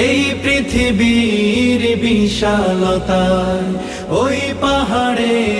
এই পৃথিবীর বিশালতায় ওই পাহাড়ের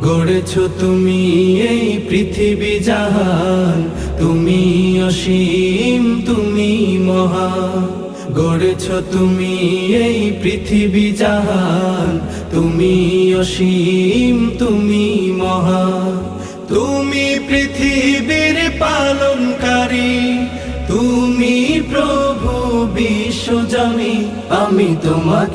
গড়েছ তুমি এই পৃথিবী জাহান। তুমি অসীম, তুমি মহা গড়েছ তুমি এই পৃথিবী জাহান। তুমি অসীম, তুমি মহা তুমি পৃথিবীর পালনকারী। তুমি প্রভু বিশ্বজামি আমি তোমাকে